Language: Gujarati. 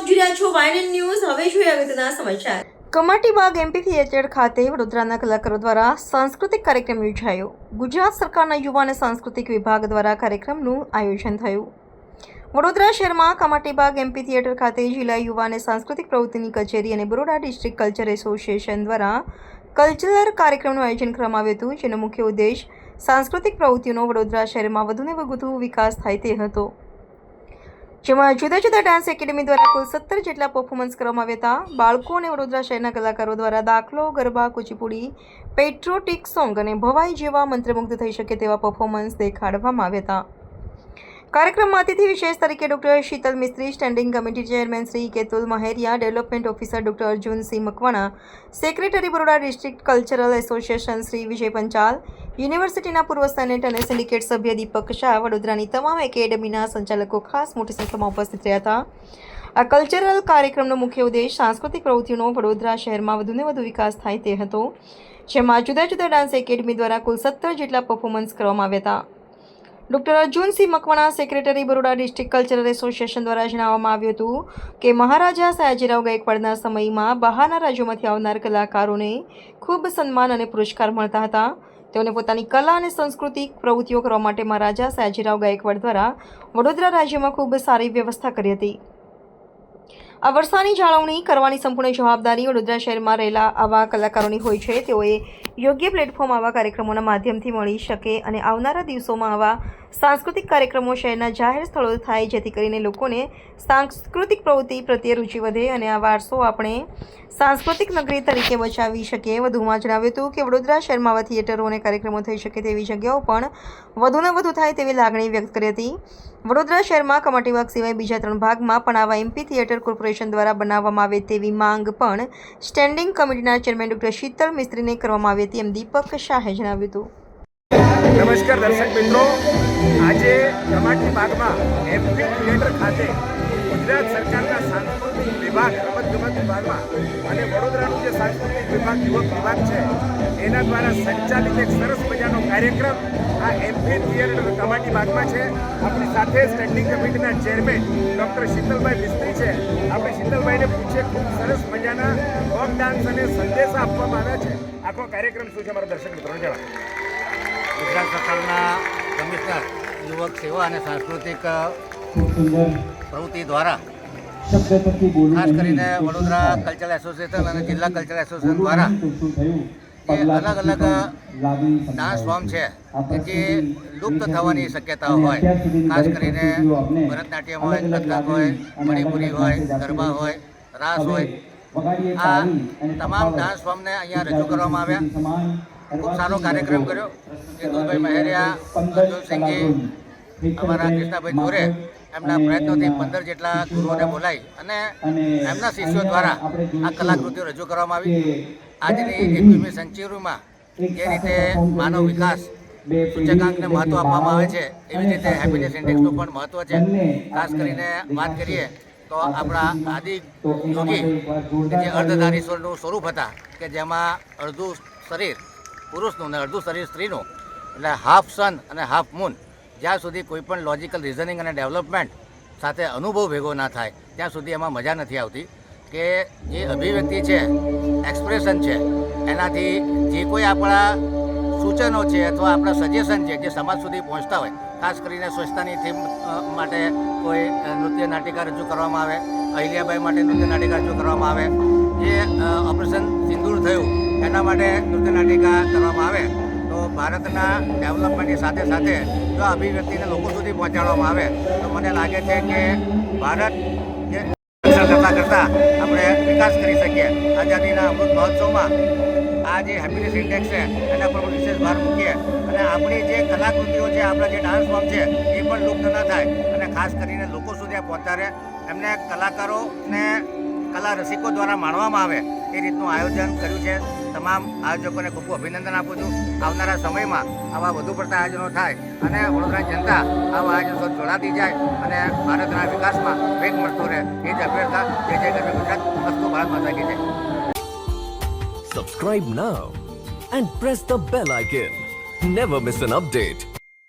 રહ્યા છો વાયન ન્યૂઝ. હવે જોઈએ અગત્યના સમાચાર. કમાટીબાગ એમપી થિયેટર ખાતે વડોદરાના કલાકારો દ્વારા સાંસ્કૃતિક કાર્યક્રમ યોજાયો. ગુજરાત સરકારના યુવા અને સાંસ્કૃતિક વિભાગ દ્વારા કાર્યક્રમનું આયોજન થયું. વડોદરા શહેરમાં કમાટીબાગ એમપી થિયેટર ખાતે જિલ્લા યુવા અને સાંસ્કૃતિક પ્રવૃત્તિની કચેરી અને બરોડા ડિસ્ટ્રિક્ટ કલ્ચર એસોસિએશન દ્વારા કલ્ચરલ કાર્યક્રમનું આયોજન કરવામાં આવ્યું હતું, જેનો મુખ્ય ઉદ્દેશ સાંસ્કૃતિક પ્રવૃત્તિઓનો વડોદરા શહેરમાં વધુને વધુ વિકાસ થાય તે હતો. જેમાં જુદા જુદા ડાન્સ એકેડમી દ્વારા કુલ સત્તર જેટલા પરફોર્મન્સ કરવામાં આવ્યા હતા. બાળકો અને વડોદરા શહેરના કલાકારો દ્વારા દાખલો, ગરબા, કુચીપુડી પેટ્રોટિક સોંગ અને ભવાઈ જેવા મંત્રમુગ્ધ થઈ શકે તેવા પરફોર્મન્સ દેખાડવામાં આવ્યા હતા. કાર્યક્રમમાં અતિથિ વિશેષ તરીકે doctor Shital Mistry standing committee chairman Shri Ketul Maheriya development officer doctor Arjunsinh Makwana secretary Baroda district cultural association Shri Vijay Panchal યુનિવર્સિટીના પૂર્વ સેનેટ અને સિન્ડિકેટ સભ્ય દીપક શાહ, વડોદરાની તમામ એકેડમીના સંચાલકો ખાસ મોટી સંખ્યામાં ઉપસ્થિત રહ્યા હતા. આ કલ્ચરલ કાર્યક્રમનો મુખ્ય ઉદ્દેશ સાંસ્કૃતિક પ્રવૃત્તિઓનો વડોદરા શહેરમાં વધુને વધુ વિકાસ થાય તે હતો, જેમાં જુદા જુદા ડાન્સ એકેડમી દ્વારા કુલ સત્તર જેટલા પરફોર્મન્સ કરવામાં આવ્યા હતા. Doctor Arjunsinh Makwana secretary Baroda district cultural association દ્વારા જણાવવામાં આવ્યું હતું કે મહારાજા સયાજીરાવ ગાયકવાડના સમયમાં બહારના રાજ્યોમાંથી આવનાર કલાકારોને ખૂબ સન્માન અને પુરસ્કાર મળતા હતા. તેઓને પોતાની કલા અને સાંસ્કૃતિક પ્રવૃત્તિઓ કરવા માટે મહારાજા સયાજીરાવ ગાયકવાડ દ્વારા વડોદરા રાજ્યમાં ખૂબ સારી વ્યવસ્થા કરી હતી. આ વર્ષાની જાળવણી કરવાની સંપૂર્ણ જવાબદારી વડોદરા શહેરમાં રહેલા આવા કલાકારોની હોય છે. તેઓએ યોગ્ય પ્લેટફોર્મ આવા કાર્યક્રમોના માધ્યમથી મળી શકે અને આવનારા દિવસોમાં આવા સાંસ્કૃતિક કાર્યક્રમો શહેરના જાહેર સ્થળો થાય, જેથી કરીને લોકોને સાંસ્કૃતિક પ્રવૃત્તિ પ્રત્યે રુચિ વધે અને આ વારસો આપણે સાંસ્કૃતિક નગરી તરીકે બચાવી શકીએ. વધુમાં જણાવ્યું હતું કે વડોદરા શહેરમાં આવા થિયેટરો અને કાર્યક્રમો થઈ શકે તેવી જગ્યાઓ પણ વધુને વધુ થાય તેવી લાગણી વ્યક્ત કરી હતી. વડોદરા શહેરમાં કમાટીબાગ સિવાય બીજા ત્રણ ભાગમાં પણ આવા એમપી થિયેટર કોર્પોરેશન દ્વારા બનાવવામાં આવે તેવી માંગ પણ સ્ટેન્ડિંગ કમિટીના ચેરમેન ડૉક્ટર શીતલ મિસ્ત્રીને કરવામાં આવી હતી. એમ દીપક શાહે જણાવ્યું હતું. નમસ્કાર દર્શક મિત્રો. આજે રમાટી બાગમાં એમપી થિયેટર ખાતે ગુજરાત સરકારના સાંસ્કૃતિક વિભાગ રમતગમત વિભાગમાં અને વડોદરાનું જે સાંસ્કૃતિક વિભાગ, યુવક વિભાગ છે, એના દ્વારા સંચાલિત એક સરસ મજાનો કાર્યક્રમ આ એમપી થિયેટર ટમાટી બાગમાં છે. આપણી સાથે સ્ટેન્ડિંગ કમિટીના ચેરમેન ડૉક્ટર શીતલભાઈ મિસ્ત્રી છે. આપણે શીતલભાઈને પૂછીએ, ખૂબ સરસ મજાના ફોક ડાન્સ અને સંદેશા આપવામાં આવ્યા છે. આખો કાર્યક્રમ શું છે મારા દર્શક મિત્રો? જણાવો ગુજરાત સરકારના કમિશનર યુવક સેવા અને સાંસ્કૃતિક પ્રવૃત્તિ દ્વારા ખાસ કરીને વડોદરા કલ્ચરલ એસોસિએશન અને જિલ્લા કલ્ચરલ એસોસિએશન દ્વારા અલગ અલગ ડાન્સ ફોર્મ છે કે જે લુપ્ત થવાની શક્યતા હોય ખાસ કરીને ભરતનાટ્યમ હોય કથક હોય મણિપુરી હોય ગરબા હોય રાસ હોય આ તમામ ડાન્સ ફોર્મને અહીંયા રજૂ કરવામાં આવ્યા. ખૂબ સારો કાર્યક્રમ કર્યો. જીતુભાઈ મહેરિયા અર્જુનસિંહજી અમારા કૃષ્ણાભાઈ જોરે એમના પ્રયત્નોથી પંદર જેટલા ગુરુઓને બોલાવી અને એમના શિષ્યો દ્વારા આ કલાકૃતિઓ રજૂ કરવામાં આવી. આજની એકવીસમી સેન્ચુરીમાં જે રીતે માનવ વિકાસ સૂચકાંકને મહત્ત્વ આપવામાં આવે છે. એવી રીતે હેપીનેસ ઇન્ડેક્સનું પણ મહત્ત્વ છે. ખાસ કરીને વાત કરીએ તો આપણા આદિ યોગી જે અર્ધધારીશ્વરનું સ્વરૂપ હતા, કે જેમાં અડધું શરીર પુરુષનું અને અડધું શરીર સ્ત્રીનું, એટલે હાફ સન અને હાફ મૂન જ્યાં સુધી કોઈ પણ લોજિકલ રિઝનિંગ અને ડેવલપમેન્ટ સાથે અનુભવ ભેગો ના થાય, ત્યાં સુધી એમાં મજા નથી આવતી. કે જે અભિવ્યક્તિ છે એક્સપ્રેશન છે, એનાથી જે કોઈ આપણા સૂચનો છે અથવા આપણા સજેશન છે જે સમાજ સુધી પહોંચતા હોય ખાસ કરીને સ્વચ્છતાની થીમ માટે કોઈ નૃત્ય નાટિકા રજૂ કરવામાં આવે, અહિલ્યાબાઈ માટે નૃત્ય નાટિકા રજૂ કરવામાં આવે, જે ઓપરેશન સિંદૂર થયું, એના માટે નૃત્ય નાટિકા કરવામાં આવે, તો ભારતના ડેવલપમેન્ટની સાથે સાથે જો અભિવ્યક્તિને લોકો સુધી પહોંચાડવામાં આવે, તો મને લાગે છે કે ભારત રક્ષણ કરતાં કરતાં આપણે વિકાસ કરી શકીએ. આઝાદીના અમૃત મહોત્સવમાં આ જે હેપીનેસ ઇન્ડેક્સ છે, એના પર પણ વિશેષ ભાર મૂકીએ. અને આપણી જે કલાકૃતિઓ છે, આપણા જે ડાન્સ ફોર્મ છે, એ પણ લુપ્ત ન થાય. અને ખાસ કરીને લોકો સુધી પહોંચાડે એમને કલાકારોને કલા રસિકો દ્વારા માણવામાં આવે, એ રીતનું આયોજન કર્યું છે. તમામ આયોજકોને ખૂબ ખૂબ અભિનંદન આપું છું. આવનારા સમયમાં આવા વધુ પડતા આયોજનો થાય અને વડોદરા જનતા આવા આયોજનો જોડાતી જાય અને ભારતના વિકાસમાં વેગ મળતો રહે, એ જ અભ્યર્થના જય જય ગરવી ગુજરાત. વસ્તુ ભારત માતા કી જય. Subscribe now and press the bell icon never miss an update.